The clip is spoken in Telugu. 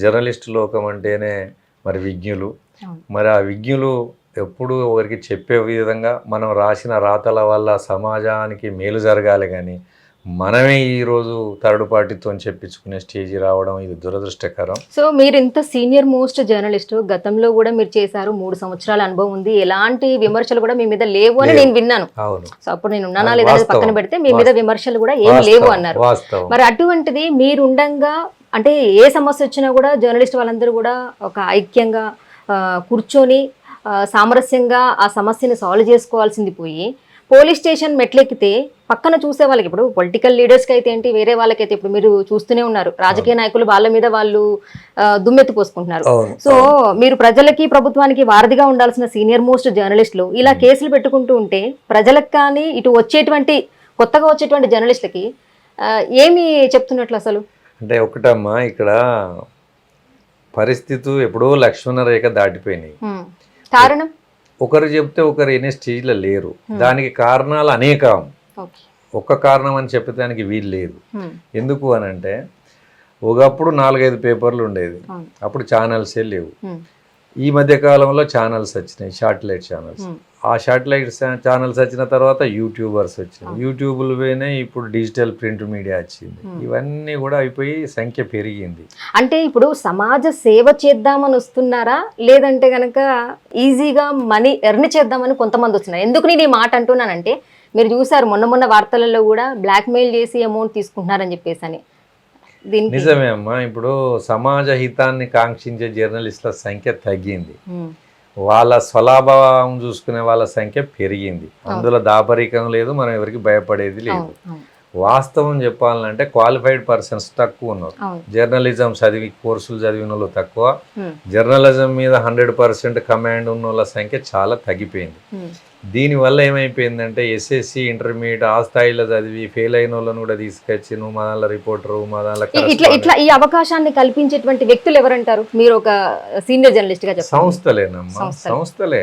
జర్నలిస్ట్ లోకం అంటేనే మరి విజ్ఞులు. మరి ఆ విజ్ఞులు ఎప్పుడు ఒకరికి చెప్పే విధంగా మనం రాసిన రాతల వల్ల సమాజానికి మేలు జరగాలి కానీ మనమే ఈరోజు థర్డ్ పార్టీతో చెప్పించుకునే స్టేజ్ రావడం ఇది దురదృష్టకరం సో మీరు ఇంత సీనియర్ మోస్ట్ జర్నలిస్ట్ గతంలో కూడా మీరు చేశారు మూడు సంవత్సరాల అనుభవం ఉంది ఎలాంటి విమర్శలు కూడా మీ మీద లేవు అని. నేను విన్నాను అవును సో అప్పుడు నేను ఉన్నానా లేదా. పక్కన పెడితే మీ మీద. విమర్శలు కూడా ఏం లేవు అన్నారు మరి అటువంటిది మీరు ఉండంగా అంటే ఏ సమస్య వచ్చినా కూడా జర్నలిస్ట్ వాళ్ళందరూ కూడా ఒక ఐక్యంగా కూర్చొని సామరస్యంగా ఆ సమస్యని సాల్వ్ చేసుకోవాల్సింది పోయి పోలీస్ స్టేషన్ మెట్లెక్కితే పక్కన చూసే వాళ్ళకి ఇప్పుడు పొలిటికల్ లీడర్స్కి అయితే ఏంటి వేరే వాళ్ళకైతే ఇప్పుడు మీరు చూస్తూనే ఉన్నారు. రాజకీయ నాయకులు వాళ్ళ మీద వాళ్ళు దుమ్మెత్తి పోసుకుంటున్నారు. సో మీరు ప్రజలకి ప్రభుత్వానికి వారధిగా ఉండాల్సిన సీనియర్ మోస్ట్ జర్నలిస్టులు ఇలా కేసులు పెట్టుకుంటూ ఉంటే ప్రజలకు కానీ ఇటు వచ్చేటువంటి కొత్తగా వచ్చేటువంటి జర్నలిస్టులకి ఏమి చెప్తున్నట్లు అసలు? అంటే ఒకటమ్మా ఇక్కడ పరిస్థితులు ఎప్పుడో లక్ష్మణ రేఖ దాటిపోయినాయి. కారణం? ఒకరు చెప్తే ఒకరు ఎన్ని స్టేజ్లో లేరు. దానికి కారణాలు అనేకం. ఒక్క కారణం అని చెప్పడానికి వీలు లేదు. ఎందుకు అని అంటే ఒకప్పుడు నాలుగైదు పేపర్లు ఉండేది. అప్పుడు ఛానల్సే లేవు. ఈ మధ్య కాలంలో ఛానల్స్ వచ్చినాయి శాటిలైట్ ఛానల్స్ హ్మ్. ఆ శాటిలైట్ ఛానల్స్ వచ్చిన తర్వాత యూట్యూబర్స్ వచ్చినాయి. యూట్యూబ్లు పోయినాయి ఇప్పుడు డిజిటల్ ప్రింట్ మీడియా వచ్చింది. ఇవన్నీ కూడా అయిపోయి సంఖ్య పెరిగింది. అంటే ఇప్పుడు సమాజ సేవ చేద్దామని వస్తున్నారా? లేదంటే గనక ఈజీగా మనీ ఎర్న్ చేద్దామని కొంతమంది వస్తున్నారు. ఎందుకు నేను ఈ మాట అంటున్నానంటే మీరు చూసారు మొన్న మొన్న వార్తలలో కూడా బ్లాక్మెయిల్ చేసి అమౌంట్ తీసుకుంటున్నారని చెప్పేసి అని. నిజమే అమ్మా. ఇప్పుడు సమాజ హితాన్ని కాంక్షించే జర్నలిస్టుల సంఖ్య తగ్గింది. వాళ్ళ స్వలాభం చూసుకునే వాళ్ళ సంఖ్య పెరిగింది. అందులో దాపరికం లేదు మనం ఎవరికి భయపడేది లేదు. వాస్తవం చెప్పాలంటే క్వాలిఫైడ్ పర్సన్స్ తక్కువ ఉన్నారు. జర్నలిజం చదివి కోర్సులు చదివిన వాళ్ళు తక్కువ. జర్నలిజం మీద హండ్రెడ్ పర్సెంట్ కమాండ్ ఉన్న వాళ్ళ సంఖ్య చాలా తగ్గిపోయింది. దీనివల్ల ఏమైపోయిందంటే ఎస్ఎస్సి ఇంటర్మీడియట్ ఆ స్థాయిలో చదివి ఫెయిల్ అయిన వాళ్ళని కూడా తీసుకొచ్చి నువ్వు మా దానిలో రిపోర్టరు మా దానిలో ఇ- ఇట్లా. ఇట్లా ఈ అవకాశాన్ని కల్పించేటువంటి వ్యక్తులు ఎవరంటారు? మీరు ఒక సీనియర్ జర్నలిస్ట్గా సంస్థలేనమ్మా. సంస్థలే. సంస్థలే.